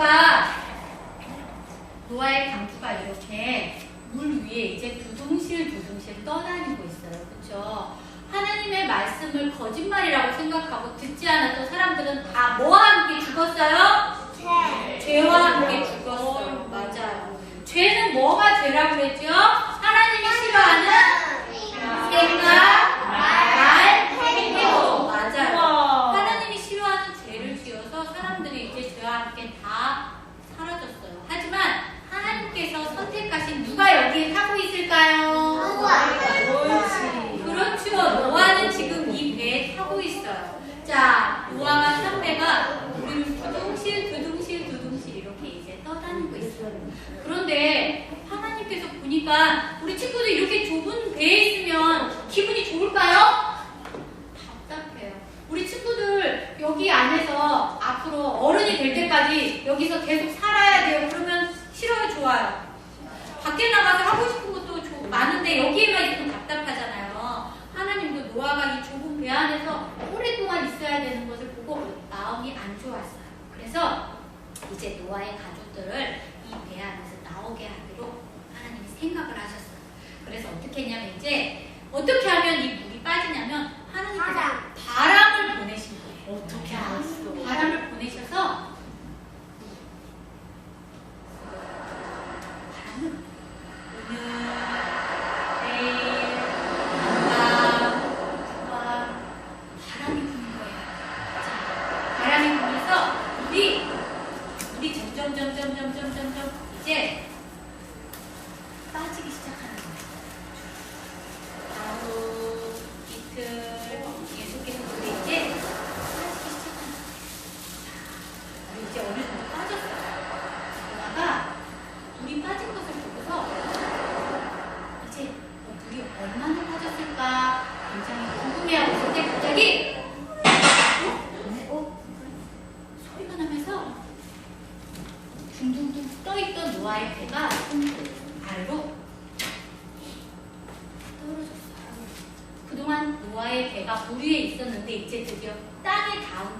강주가 노아의 강주가 이렇게 물 위에 이제 두둥실 두둥실 떠다니고 있어요. 그쵸? 하나님의 말씀을 거짓말이라고 생각하고 듣지 않았던 사람들은 다 뭐와 함께 죽었어요? 죄와 함께 죽었어요. 맞아요. 죄는 뭐가 죄라고 그랬죠? 하나님이 싫어하는 생각, 말, 행동. 맞아요. 하나님이 싫어하는 죄를 지어서 사람들이 이제 죄와 함께 다 사라졌어요. 하지만 하나님께서 선택하신 누가 여기에 타고 있을까요? 옳지. 그렇죠. 노아는 지금 이 배에 타고 있어요. 자, 노아와 삼배가 우리를 두둥실, 두둥실, 두둥실 이렇게 이제 떠다니고 있어요. 그런데 하나님께서 보니까 우리 친구들 이렇게 좁은 배에 있으면 기분이 좋을까요? 답답해요. 우리 친구들 여기 안에서 앞으로 어른이 될 때까지 여기서 계속 살아야 돼요. 그러면 싫어요, 좋아요? 밖에 나가서 하고 싶은 것도 조- 많은데 여기에만 있으면 답답하잖아요. 하나님도 노아가 이 좁은 배 안에서 오랫동안 있어야 되는 것을 보고 마음이 안 좋았어요. 그래서 이제 노아의 가족들을 이 배 안에서 나오게 하기로 하나님이 생각을 하셨어요. 그래서 어떻게 했냐면 이제 어떻게 하면 이 물이 빠지냐면 하나님께서 바람. 바람을 보내신 거예요. 어떻게 자, 알았어? 바람을 보내셔서 바람은 오늘, 내일, 밤, 후밤 바람이 부는 거예요. 자, 바람이 불면서 우리 우리 점점 점점 점점 점점 이제 빠지기 시작하는 거예요. 하루, 이틀, 계속해서 우리 이제 빠지기 시작하는 거예요. 자, 우리 이제 어느 정도 빠졌어요. 그러다가 물이 빠진 것을 보고서 이제 어, 물이 얼마나 빠졌을까 굉장히 궁금해하고 있을 때 갑자기 어? 소리가 나면서 둥둥둥 배가 아래로 떨어졌어요. 그동안 노아의 배가 물 위에 있었는데 이제 드디어 땅에 닿은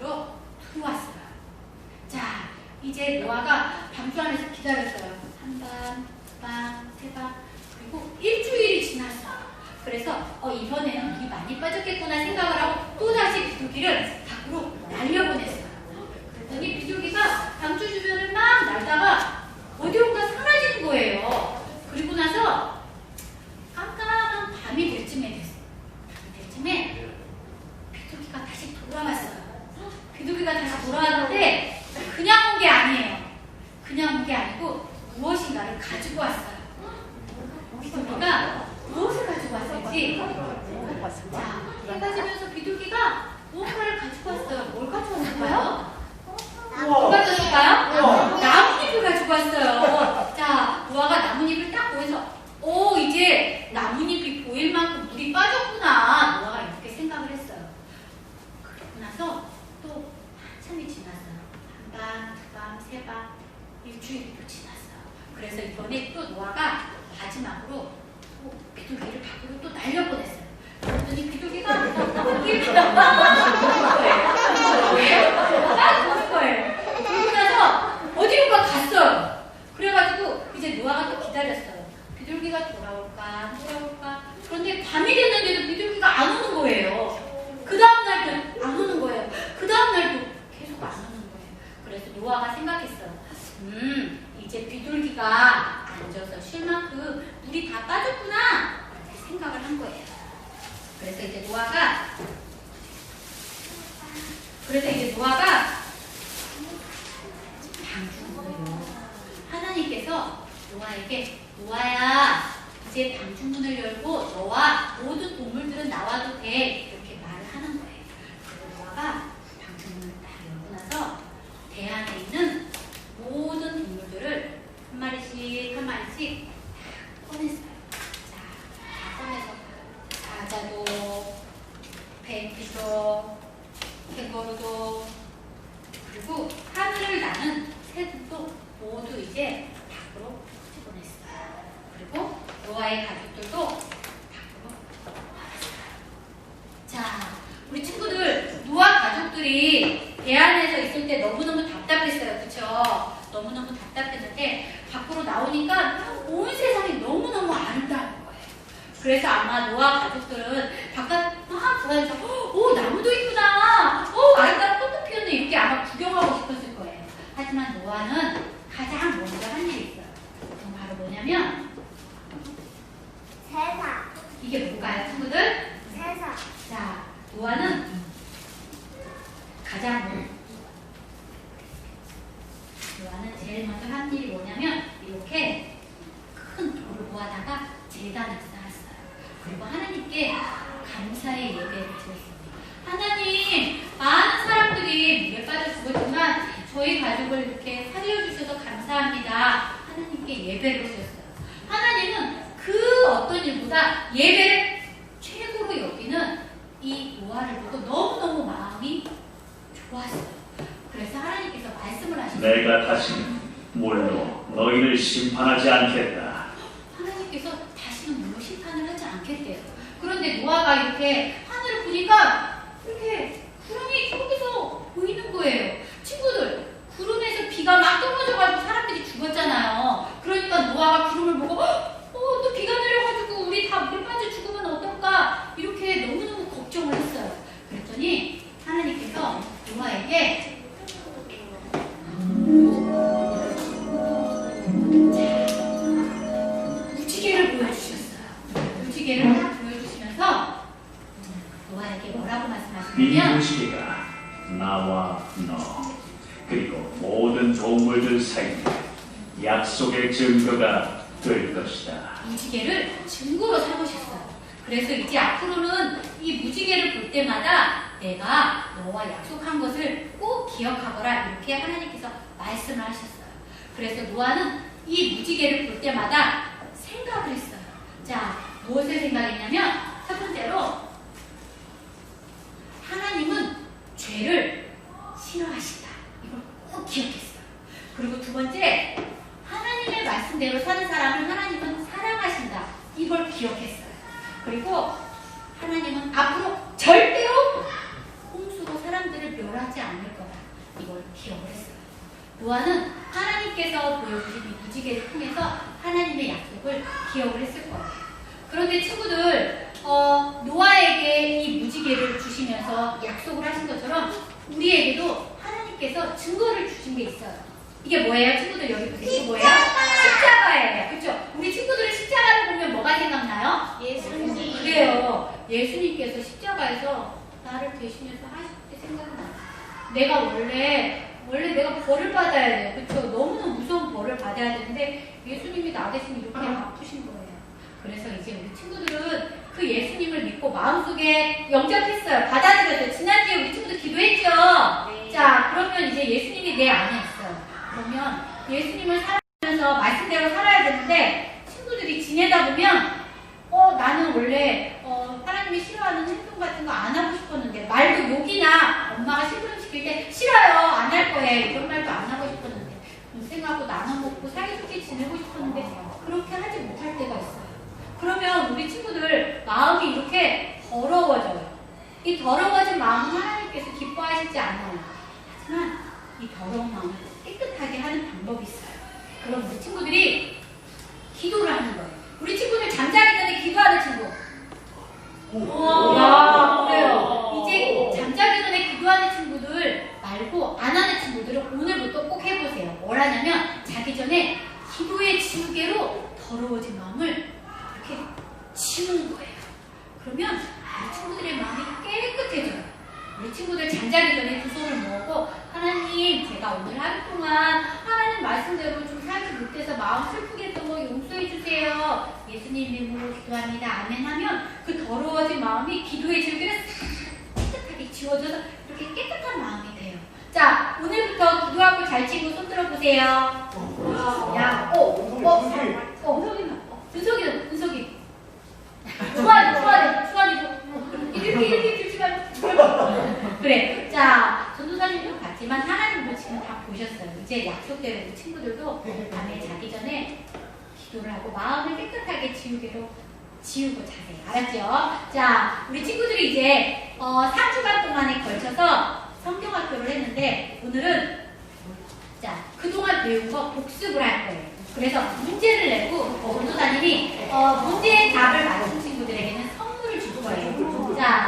안으로 들어왔어요. 자, 이제 노아가 방주 안에서 기다렸어요. 한 방, 두 방, 세 방, 그리고 일주일이 지났어. 그래서 어, 이번에는 물이 많이 빠졌겠구나 생각을 하고 또다시 비둘기를 밖으로 날려보냈어. 그랬더니 비둘기가 방주 주변을 막 날다가 어디론가 사라지는 거예요. 그리고 나서 무엇인가를 가지고 왔어요. 비둘기가 무엇을 가지고 왔을지 자, 해가 지면서 비둘기가 무언가를 가지고 왔어요. 뭘 가지고 왔을까요? 뭘 가져올까요? 나뭇잎을 가지고 왔어요. 자, 노아가 나뭇잎을 딱 보면서, 오, 이제 나뭇잎이 보일 만큼 물이 빠졌구나. 노아가 이렇게 생각을 했어요. 그러고 나서 또 한참이 지났어요. 한 밤, 두 밤, 세 밤, 지났어요. 그래서 이번에 또 노아가 마지막으로 또 비둘기를 밖으로 또 날려보냈어요. 그랬더니 비둘기가 거기를 딱 보는 거예요. 그러고 나서 어디론가 갔어요. 그래가지고 이제 노아가 또 기다렸어요. 비둘기가 돌아올까, 돌아올까. 그런데 밤이 됐는데도 비둘기가 안 오는 거예요. 그 다음날도 안 오는 거예요. 그 다음날도 계속 안 오는 거예요. 그래서 노아가 생각했어요. 음, 이제 비둘기가 앉아서 쉴 만큼 물이 다 빠졌구나. 이렇게 생각을 한 거예요. 그래서 이제 노아가 그래서 이제 노아가 방주문을요. 하나님께서 노아에게 노아야 이제 방주문을 열고 너와 모든 동물들은 나와도 돼 이렇게 말을 하는 거예요. 그래서 노아가 방주문을 딱 열고 나서 배 안에 있는 모든 동물들을 한 마리씩 한 마리씩 다 꺼냈어요. 자, 다 꺼내서 사자도 뱀피도 캥거루도 그리고 하늘을 나는 새들도 모두 이제 밖으로 쫓아보냈어요. 그리고 노아의 가족들도 밖으로 나왔어요. 자, 우리 친구들 노아 가족들이 배 안에서 있을 때 너무너무 답답했어요. 그쵸? 너무너무 답답했는데 밖으로 나오니까 온 세상이 너무너무 아름다운 거예요. 그래서 아마 노아 가족들은 바깥 막 돌아다니면서 오 나무도 이쁘다 오 아름다운 꽃도 피었네 이렇게 아마 구경하고 싶었을 거예요 하지만 노아는 가장 먼저 한 일이 있어요. 그건 바로 뭐냐면 세사, 이게 뭘까요 친구들? 세사, 자 노아는 가장 먼- 노아는 제일 먼저 한 일이 뭐냐면 이렇게 큰 돌을 모아다가 재단을 쌓았어요. 그리고 하나님께 감사의 예배를 드렸습니다. 하나님, 많은 사람들이 물에 빠져 죽었지만 저희 가족을 이렇게 살려주셔서 감사합니다. 하나님께 예배를 드렸어요. 하나님은 그 어떤 일보다 예배를 최고로 여기는 이 노아를 보고 너무너무 마음이 좋았어요. 그래서 하나님께서 말씀을 하시는 내가 다시는 물로 너희를 심판하지 않겠다. 하나님께서 다시는 물로 심판을 하지 않겠대요. 그런데 노아가 이렇게 하늘을 보니까 내가 너와 약속한 것을 꼭 기억하거라 이렇게 하나님께서 말씀을 하셨어요. 그래서 노아는 이 무지개를 볼 때마다 생각을 했어요. 자, 무엇을 생각했냐면 첫 번째로 하나님은 죄를 싫어하신다. 이걸 꼭 기억했어요. 그리고 두 번째, 하나님의 말씀대로 사는 사람을 하나님은 사랑하신다. 이걸 기억했어요. 그리고 하나님은 앞으로 절대로 홍수로 사람들을 멸하지 않을 거다. 이걸 기억을 했어요. 노아는 하나님께서 보여주신 이 무지개를 통해서 하나님의 약속을 기억을 했을 거예요. 그런데 친구들, 어, 노아에게 이 무지개를 주시면서 약속을 하신 것처럼 우리에게도 하나님께서 증거를 주신 게 있어요. 이게 뭐예요? 친구들 여기 보세요. 이게 뭐예요? 십자가예요. 그렇죠? 우리 친구들은 십자가를 보면 뭐가 생각나요? 예수님, 그래요. 예수님께서 십자가에서 나를 대신해서 하실 때 생각이 나요. 내가 원래 원래 내가 벌을 받아야 돼요. 그렇죠? 너무나 무서운 벌을 받아야 되는데 예수님이 나 대신 이렇게 아프신 거예요. 그래서 이제 우리 친구들은 그 예수님을 믿고 마음속에 영접했어요. 받아들였어요. 지난주에 우리 친구들 기도했죠. 네. 자, 그러면 이제 예수님이 내 안에 있어요. 그러면 예수님을 살아가면서 말씀대로 살아야 되는데 친구들이 지내다 보면 어 나는 원래 어 하나님이 싫어하는 행동 같은 거 안 하고 싶었는데 말도 욕이나 엄마가 심부름 시킬 때 싫어요 안 할 거예요 이런 말도 안 하고 싶었는데 동생하고 나눠 먹고 사이좋게 지내고 싶었는데 그렇게 하지 못할 때가 있어요. 그러면 우리 친구들 마음이 이렇게 더러워져요. 이 더러워진 마음은 하나님께서 기뻐하시지 않아요. 하지만 이 더러운 마음을 깨끗하게 하는 방법이 있어요. 그럼 우리 친구들이 기도를 하는 거예요. 우리 친구들 잠자기 전에 기도하는 친구. 야, 그래요. 이제 잠자기 전에 기도하는 친구들 말고 안 하는 친구들은 오늘부터 꼭 해보세요. 뭘 하냐면 자기 전에 기도의 지우개로 더러워진 마음을 이렇게 치우는 거예요. 그러면 우리 친구들의 마음이 깨끗해져요. 우리 친구들 잠자기 전에 두 손을 모으고 하나님 제가 오늘 하루 동안 하나님 말씀대로 좀 살지 못해서 마음 슬프게 했던 거 용서해 주세요. 예수님 이름으로 기도합니다. 아멘 하면 그 더러워진 마음이 기도의 줄기를 싹 깨끗하게 지워져서 이렇게 깨끗한 마음이 돼요. 자 오늘부터 기도하고 잘 치고 손 들어보세요. 야, 오, 오, 어, 은석이는, 어, 은석이는, 은석이. 수아이, 수아이, 수아이도. 이렇게, 이렇게 들지 말고. 그래. 자, 전도사님도 봤지만 하나님도 지금 다 보셨어요. 이제 우리 친구들도 밤에 자기 전에 기도를 하고 마음을 깨끗하게 지우개로 지우고 자세요. 알았죠? 자, 우리 친구들이 이제 어, 3주간 동안에 걸쳐서 성경학교를 했는데 오늘은 자, 그동안 배운 거 복습을 할 거예요. 그래서 문제를 내고 어, 전도사님이 어, 문제의 답을 맞춘 친구들에게는 선물을 줄 거예요. 자,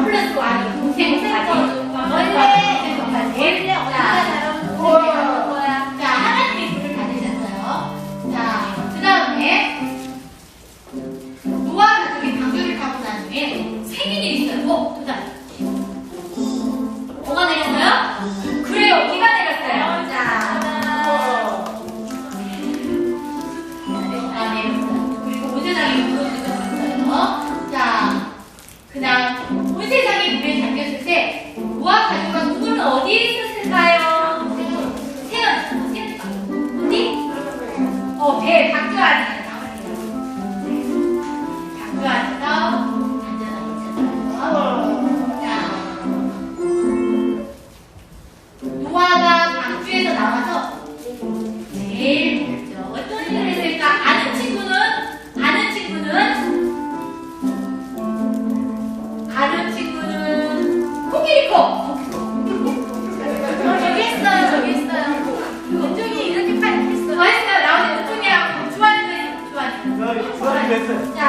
플러스 원이 동생까지 원래 동생까지 원래 언니가 잘하는 자, 동생 배, 좋아했어요.